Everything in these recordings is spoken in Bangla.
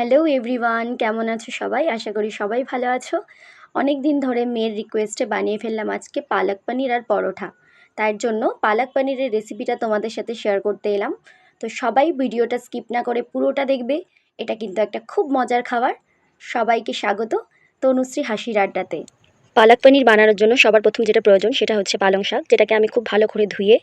হ্যালো এভরিওয়ান কেমন আছো সবাই? আশা করি সবাই ভালো আছো। অনেক দিন ধরে মেয়ের রিকোয়েস্টে বানিয়ে ফেললাম আজকে পালক পনির আর পরোটা। তার জন্য পালক পনিরের রেসিপিটা তোমাদের সাথে শেয়ার করতে এলাম। তো সবাই ভিডিওটা স্কিপ না করে পুরোটা দেখবে। এটা কিন্তু একটা খুব মজার খাবার। সবাইকে স্বাগত তনুশ্রী হাসির আড্ডাতে। পালক পনির বানানোর জন্য সবার প্রথম যেটা প্রয়োজন সেটা হচ্ছে পালং শাক, যেটাকে আমি খুব ভালো করে ধুয়ে,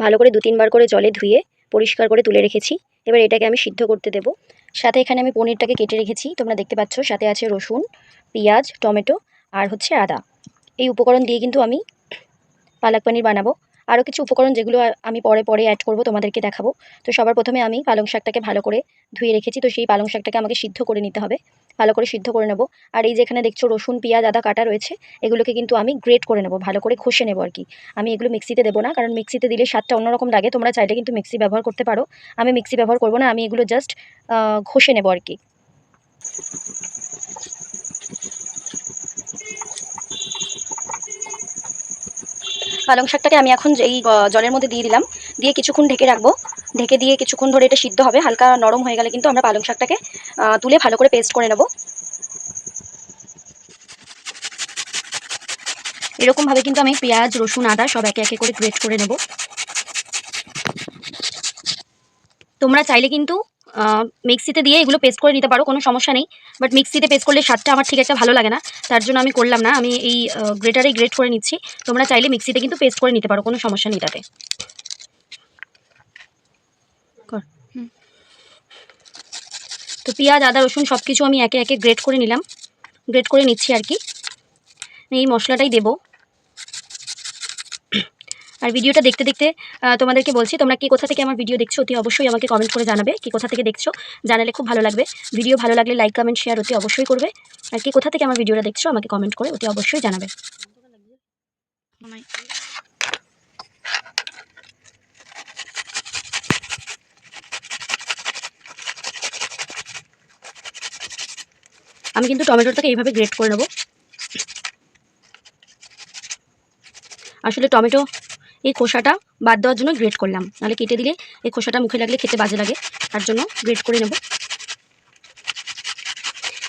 ভালো করে দু তিনবার করে জলে ধুয়ে পরিষ্কার করে তুলে রেখেছি। এবার এটাকে আমি সিদ্ধ করতে দেবো। সাথে এখানে আমি পনিরটাকে কেটে রেখেছি। তোমরা দেখতে পাচ্ছ, সাথে আছে রসুন, পেঁয়াজ, টমেটো আর হচ্ছে আদা। এই উপকরণ দিয়ে কিন্তু আমি পালক পনির বানাবো। আরও কিছু উপকরণ যেগুলো আমি পরে পরে অ্যাড করব, তোমাদেরকে দেখাবো। তো সবার প্রথমে আমি পালং শাকটাকে ভালো করে ধুয়ে রেখেছি। তো সেই পালং শাকটাকে আমাকে সিদ্ধ করে নিতে হবে। ভালো করে সিদ্ধ করে নেব। আর এই যেখানে দেখছ রসুন, পেঁয়াজ, আদা কাটা রয়েছে, এগুলোকে কিন্তু আমি গ্রেট করে নেব, ভালো করে ঘষে নেব আর কি। আমি এগুলো মিক্সিতে দেবো না, কারণ মিক্সিতে দিলে স্বাদটা অন্যরকম লাগে, তোমরা চাইলে কিন্তু মিক্সি ব্যবহার করতে পারো। আমি মিক্সি ব্যবহার করব না, আমি এগুলো জাস্ট ঘষে নেব আর কি। পালং শাকটাকে আমি এখন এই জলের মধ্যে দিয়ে দিলাম, দিয়ে কিছুক্ষণ ঢেকে রাখব। ঢেকে দিয়ে কিছুক্ষণ ধরে এটা সিদ্ধ হবে, হালকা নরম হয়ে গেলে কিন্তু আমরা পালং শাকটাকে তুলে ভালো করে পেস্ট করে নেব। এরকমভাবে কিন্তু আমি পেঁয়াজ, রসুন, আদা সব একে একে করে গ্রেট করে নেব। তোমরা চাইলে কিন্তু মিক্সিতে দিয়ে এগুলো পেস্ট করে নিতে পারো, কোনো সমস্যা নেই। বাট মিক্সিতে পেস্ট করলে স্বাদটা আমার ঠিক একটা ভালো লাগে না, তার জন্য আমি করলাম না। আমি এই গ্রেটারে গ্রেট করে নিচ্ছি। তোমরা চাইলে মিক্সিতে কিন্তু পেস্ট করে নিতে পারো, কোনো সমস্যা নেই তাতে কর। হুম। তো পেঁয়াজ, আদা, রসুন সব কিছু আমি একে একে গ্রেট করে নিলাম। গ্রেট করে নিচ্ছি আর কি। এই মশলাটাই দেবো। আর ভিডিওটা দেখতে দেখতে তোমাদেরকে বলছি, তোমরা কি কোথা থেকে আমার ভিডিও দেখছ অতি অবশ্যই আমাকে কমেন্ট করে জানাবে। কি কোথা থেকে দেখছ জানালে খুব ভালো লাগবে। ভিডিও ভালো লাগলে লাইক কমেন্ট শেয়ার অতি অবশ্যই করবে। আর কি কোথা থেকে আমার ভিডিওটা দেখছ আমাকে কমেন্ট করে অতি অবশ্যই জানাবে। আমি কিন্তু টমেটোটাকে এইভাবে গ্রেট করে নেব। আসলে টমেটো, এই খোসাটা বাদ দেওয়ার জন্য গ্রেট করলাম। নাহলে কেটে দিলে এই খোসাটা মুখে লাগলে খেতে বাজে লাগে, তার জন্য গ্রেট করে নেব।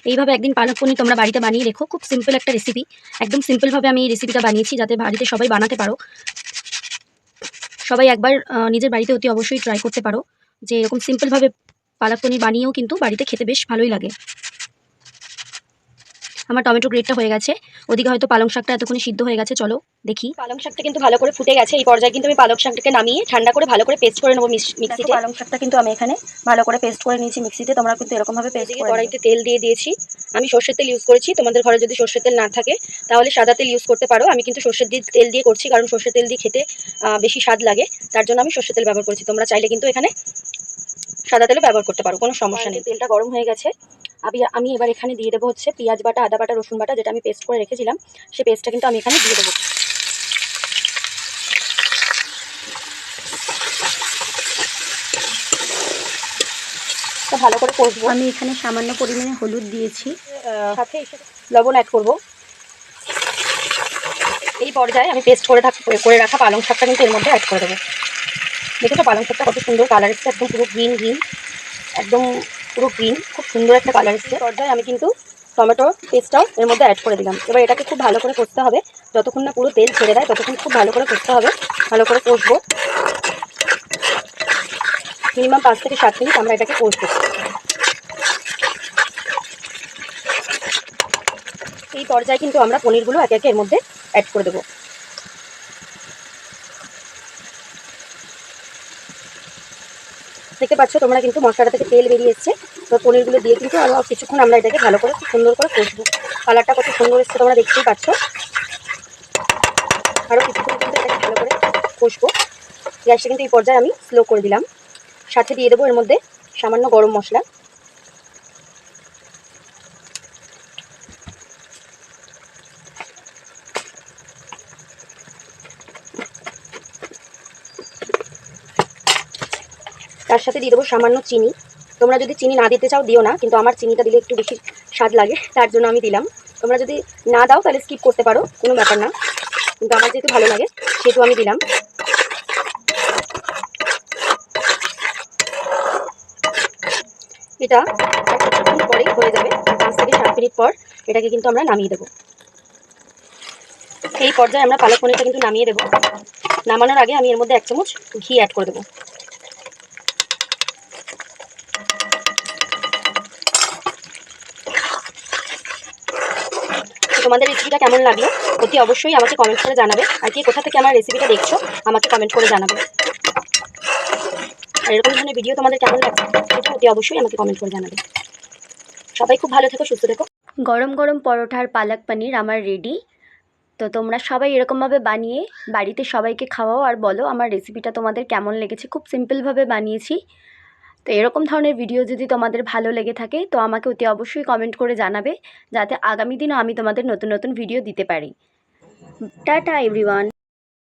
এইভাবে একদিন পালক পনির তোমরা বাড়িতে বানিয়ে রেখো। খুব সিম্পল একটা রেসিপি একদম সিম্পলভাবে আমি এই রেসিপিটা বানিয়েছি যাতে বাড়িতে সবাই বানাতে পারো। সবাই একবার নিজের বাড়িতে অতি অবশ্যই ট্রাই করতে পারো। যে এরকম সিম্পলভাবে পালক পনির বানিয়েও কিন্তু বাড়িতে খেতে বেশ ভালোই লাগে। আমার টমেটো গ্রেটটা হয়ে গেছে। ওদিকে হয়তো পালং শাকটা এতক্ষণে সিদ্ধ হয়ে গেছে চলো দেখি। পালং শাকটা কিন্তু ভালো করে ফুটে গেছে এই পর্যায়ে কিন্তু আমি পালং শাকটাকে নামিয়ে ঠান্ডা করে ভালো করে পেস্ট করে নেব মিক্সিতে। পালং শাকটা কিন্তু আমি এখানে ভালো করে পেস্ট করে নিয়েছি মিক্সিতে তোমরা কিন্তু এরকমভাবে পেস্ট করে কড়াইতে তেল দিয়ে দিয়েছি। আমি সর্ষের তেল ইউজ করেছি তোমাদের ঘরে যদি সর্ষের তেল না থাকে তাহলে সাদা তেল ইউজ করতে পারো। আমি কিন্তু সর্ষের দিয়ে তেল দিয়ে করছি কারণ সর্ষের তেল দিয়ে খেতে আহ, বেশি স্বাদ লাগে। তার জন্য আমি সর্ষের তেল ব্যবহার করেছি। তোমরা চাইলে কিন্তু এখানে সাদা তেলও ব্যবহার করতে পারো কোনো সমস্যা নেই। তেলটা গরম হয়ে গেছে। আমি আমি এবার এখানে দিয়ে দেবো হচ্ছে পেঁয়াজ বাটা আদা বাটা রসুন বাটা যেটা আমি পেস্ট করে রেখেছিলাম সেই পেস্টটা কিন্তু আমি এখানে দিয়ে দেবো। তো ভালো করে কষবো। আমি এখানে সামান্য পরিমাণে হলুদ দিয়েছি। সাথে লবণ অ্যাড করব। এই পর্যায়ে আমি পেস্ট করে থাক করে রাখা পালং শাকটা কিন্তু এর মধ্যে অ্যাড করে দেবো। দেখেছ পালং শাকটা কত সুন্দর কালার এসছে একদম পুরো গ্রিন গ্রিন একদম পুরো গ্রিন খুব সুন্দর একটা কালার এসছে। পর্যায়ে আমি কিন্তু টমেটো পেস্টটাও এর মধ্যে অ্যাড করে দিলাম। এবার এটাকে খুব ভালো করে কষতে হবে। যতক্ষণ না পুরো তেল ছেড়ে দেয়, ততক্ষণ খুব ভালো করে কষতে হবে। ভালো করে কষবো। মিনিমাম পাঁচ থেকে সাত মিনিট আমরা এটাকে কষবো। এই পর্যায়ে কিন্তু আমরা পনিরগুলো একে একে এর মধ্যে অ্যাড করে দেবো। দেখতে পাচ্ছ, তোমরা কিন্তু মশলাটা থেকে তেল বেরিয়ে এসছে। তো পনিরগুলো দিয়ে কিন্তু আরও কিছুক্ষণ আমরা এটাকে ভালো করে খুব সুন্দর করে কষবো। কালারটা কত সুন্দর এসছে, তোমরা দেখতেই পাচ্ছ। আরও কিছুক্ষণ কিন্তু এটাকে ভালো করে কষবো। গ্যাসটা কিন্তু এই পর্যায়ে আমি স্লো করে দিলাম। সাথে দিয়ে দেবো এর মধ্যে সামান্য গরম মশলা। তার সাথে দিয়ে দেবো সামান্য চিনি। তোমরা যদি চিনি না দিতে চাও, দিও না, কিন্তু আমার চিনিটা দিলে একটু বেশি স্বাদ লাগে, তার জন্য আমি দিলাম। তোমরা যদি না দাও, তাহলে স্কিপ করতে পারো, কোনো ব্যাপার না। কিন্তু আমার যেহেতু ভালো লাগে, সেহেতু আমি দিলাম। এটা কিছুক্ষণ হয়ে যাবে, পাঁচ থেকে সাত মিনিট পর এটাকে কিন্তু আমরা নামিয়ে দেবো। এই পর্যায়ে আমরা পালক পনিরটা কিন্তু নামিয়ে দেবো। নামানোর আগে আমি এর মধ্যে এক চামচ ঘি অ্যাড করে দেবো। তোমাদের রেসিপিটা কেমন লাগল, অতি অবশ্যই আমাকে কমেন্ট করে জানাবে। আর কে কোথা থেকে আমার রেসিপিটা দেখছ, আমাকে কমেন্ট করে জানাবে। আর এরকম ধরনের ভিডিও তোমাদের কেমন লাগছে অতি অবশ্যই আমাকে কমেন্ট করে জানাবে। সবাই খুব ভালো থেকো, সুস্থ থেকো। গরম গরম পরোটা আর পালক পনির আমার রেডি তো তোমরা সবাই এরকমভাবে বানিয়ে বাড়িতে সবাইকে খাওয়াও আর বলো আমার রেসিপিটা তোমাদের কেমন লেগেছে। খুব সিম্পলভাবে বানিয়েছি। তো এরকম ধরনের ভিডিও যদি তোমাদের ভালো লেগে থাকে, তো আমাকে অতি অবশ্যই কমেন্ট করে জানাবে, যাতে আগামী দিনও আমি তোমাদের নতুন নতুন ভিডিও দিতে পারি। Tata everyone